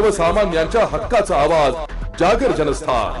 सर्वसामान्यांच्या हक्काचा आवाज जागर जनस्थान.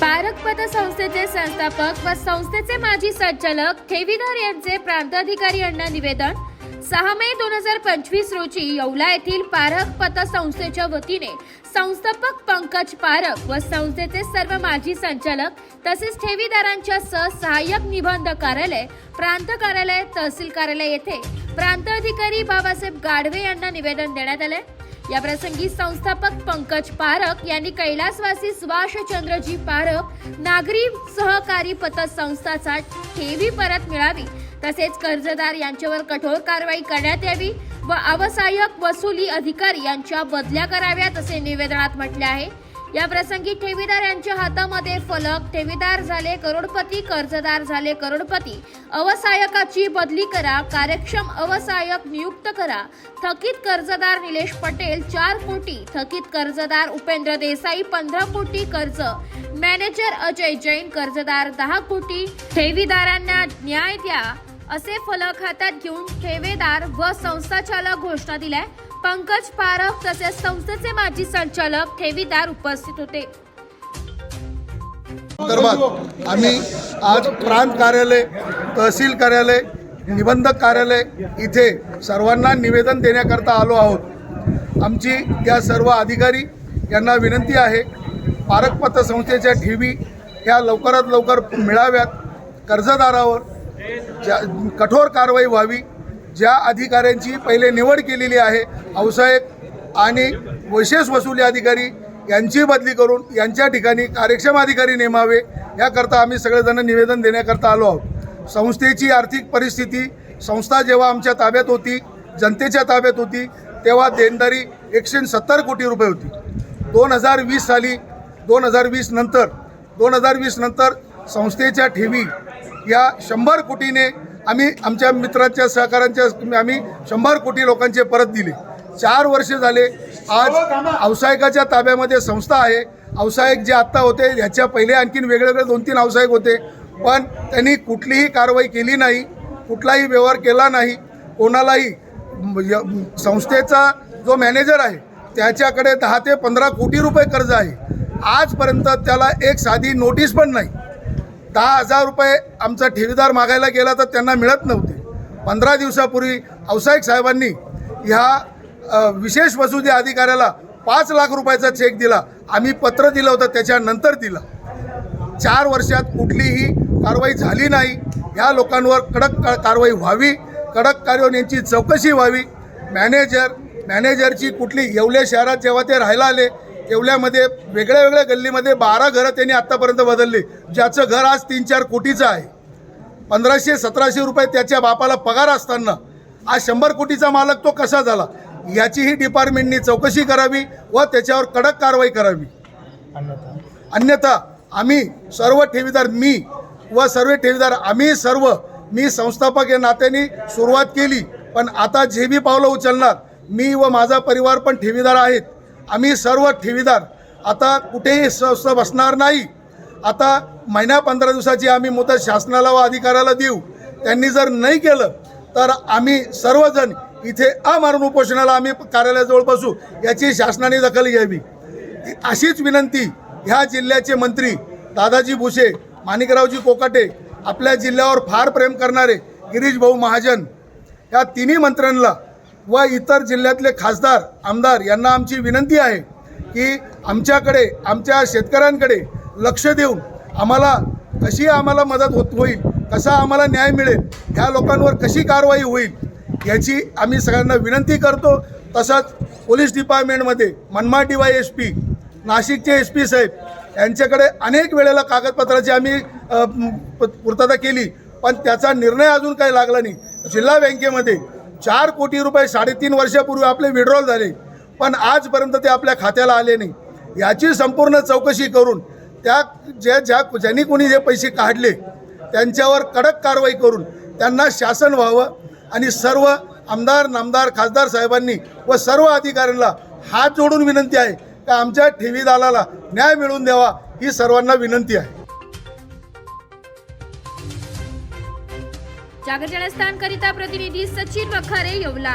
पारक पतसंस्थेचे संस्थापक व संस्थेचे माजी संचालक ठेवीदार यांचे प्रांताधिकारी यांना निवेदन. सहा मे दोन हजार पंचवीस रोजी येवला येथील पारक पतसंस्थेच्या वतीने संस्थापक पंकज पारक व संस्थेचे सर्व माजी संचालक तसेच ठेवीदारांच्या सह सहाय्यक निबंध कार्यालय प्रांत कार्यालय तहसील कार्यालय येथे प्रांत अधिकारी बाबासाहेब गाढवे यांना निवेदन देण्यात आले या प्रसंगी संस्थापक पंकज पारक यांनी कैलासवासी सुभाषचंद्रजी पारक नागरी सहकारी पतसंस्थाचा ठेवी परत मिळावी. तसेच कर्जदार यांच्यावर कठोर कारवाई करण्यात यावी व अवसायक वसुली अधिकारी यांच्या बदल्या कराव्यात असे निवेदनात म्हटले आहे. या प्रसंगी ठेवीदार यांच्या हातामध्ये फलक ठेवीदार झाले करोडपती कर्जदार झाले करोडपती. अवसायकाची बदली करा कार्यक्षम अवसायक नियुक्त करा. थकीत कर्जदार निलेश पटेल चार कोटी. थकीत कर्जदार उपेंद्र देसाई पंधरा कोटी कर्ज. मॅनेजर अजय जैन कर्जदार दहा कोटी. ठेवीदारांना न्याय द्या. असे फलक हातात घेऊन ठेवेदार व संस्थाचालक घोषणा दिल्या. पंकज पारख तसेच संस्थेचे माजी संचालक ठेवीदार उपस्थित होते. संदर्भात आम्ही आज प्रांत कार्यालय तहसील कार्यालय निबंधक कार्यालय इथे सर्वांना निवेदन देण्याकरता आलो आहोत. आमची या सर्व अधिकारी यांना विनंती आहे पारकपत्र संस्थेच्या ठेवी ह्या लवकरात लवकर मिळाव्यात. कर्जदारावर ज्या कठोर कारवाई व्हावी. ज्या अधिकाऱ्यांची पहिले निवड केलेली आहे अवसायक आणि विशेष वसुली अधिकारी यांची बदली करून यांच्या ठिकाणी कार्यक्षम अधिकारी नेमावे याकरता आम्ही सगळेजण निवेदन देण्याकरता आलो आहोत. संस्थेची आर्थिक परिस्थिती संस्था जेव्हा आमच्या ताब्यात होती जनतेच्या ताब्यात होती तेव्हा देणदारी एकशे सत्तर कोटी रुपये होती. दोन हजार वीस साली दोन हजार वीस नंतर दोन हजार वीस नंतर संस्थेच्या ठेवी या शंभर कोटीने आम्ही आमच्या मित्रांच्या सहकाऱ्यांच्या आम्ही शंभर कोटी लोकांचे परत दिले. चार वर्ष झाले. आज व्यावसायिकाच्या ताब्यामध्ये संस्था आहे. व्यावसायिक जे आत्ता होते याच्या पहिले आणखीन वेगवेगळे दोन तीन व्यावसायिक होते. पण त्यांनी कुठलीही कारवाई केली नाही कुठलाही व्यवहार केला नाही. कोणालाही य- संस्थेचा जो मॅनेजर आहे त्याच्याकडे दहा ते पंधरा कोटी रुपये कर्ज आहे. आजपर्यंत त्याला एक साधी नोटीस पण नाही. दहा हजार रुपये आमचा ठेवीदार मागायला गेला तर त्यांना मिळत नव्हते. पंधरा दिवसापूर्वी व्यावसायिक साहेबांनी ह्या विशेष वसुली अधिकाऱ्याला पाच लाख रुपयाचा चेक दिला. आम्ही पत्र दिलं होतं त्याच्यानंतर दिलं. चार वर्षात कुठलीही कारवाई झाली नाही. या लोकांवर कडक कारवाई व्हावी. कडक कारवाई यांची चौकशी व्हावी. मॅनेजर मॅनेजरची कुठली येवले शहरात जेव्हा ते राहायला आले येवल्यामध्ये वेगळ्या वेगळ्या गल्लीमध्ये बारा घरं त्यांनी आत्तापर्यंत बदलली ज्याचं घर आज तीन चार कोटीचं आहे. पंधराशे सतराशे रुपये त्याच्या बापाला पगार असताना आज शंभर कोटीचा मालक तो कसा झाला? याचीही डिपार्टमेंटनी चौकशी करावी व त्याच्यावर कडक कारवाई करावी. अन्यथा आम्ही सर्व ठेवीदार मी व सर्व ठेवीदार आम्ही सर्व मी संस्थापक या नात्याने सुरुवात केली पण आता जे बी पावलं उचलणार मी व माझा परिवार पण ठेवीदार आहेत. आम्ही सर्व ठेवीदार. आता कुठेही स्वस्थ बसणार नाही. आता महिन्या पंधरा दिवसाची आम्ही मुदत शासनाला व अधिकाऱ्याला देऊ. त्यांनी जर नाही केलं तर आम्ही सर्वजण इथे अमारून उपोषणाला आम्ही कार्यालयाजवळ बसू याची शासनाने दखल घ्यावी. अशीच विनंती ह्या जिल्ह्याचे मंत्री दादाजी भुसे माणिकरावजी कोकाटे आपल्या जिल्ह्यावर फार प्रेम करणारे गिरीश भाऊ महाजन या तिन्ही मंत्र्यांना व इतर जिल्ह्यातले खासदार आमदार यांना आमची विनंती आहे की आमच्याकडे आमच्या शेतकऱ्यांकडे लक्ष देऊन आम्हाला कशी आम्हाला मदत होत होईल कसा आम्हाला न्याय मिळेल ह्या लोकांवर कशी कारवाई होईल याची आम्ही सगळ्यांना विनंती करतो. तसंच पोलीस डिपार्टमेंटमध्ये Manmad D Y S P नाशिकचे एस पी साहेब यांच्याकडे अनेक वेळेला कागदपत्राची आम्ही प- पूर्तता केली पण त्याचा निर्णय अजून काही लागला नाही. जिल्हा बँकेमध्ये चार कोटी रुपये साडेतीन वर्षापूर्वी आपले विड्रॉल झाले. पण आजपर्यंत ते आपल्या खात्याला आले नाही. याची संपूर्ण चौकशी करून त्या ज्या ज्या ज्यांनी कोणी जे पैसे काढले त्यांच्यावर कडक कारवाई करून त्यांना शासन व्हावं आणि सर्व आमदार नामदार खासदार साहेबांनी व सर्व अधिकाऱ्यांना हात जोडून विनंती आहे का आमच्या ठेवीदाराला न्याय मिळवून द्यावा ही सर्वांना विनंती आहे. जागर जनस्थान करिता प्रतिनिधी सचिन वखारे येवला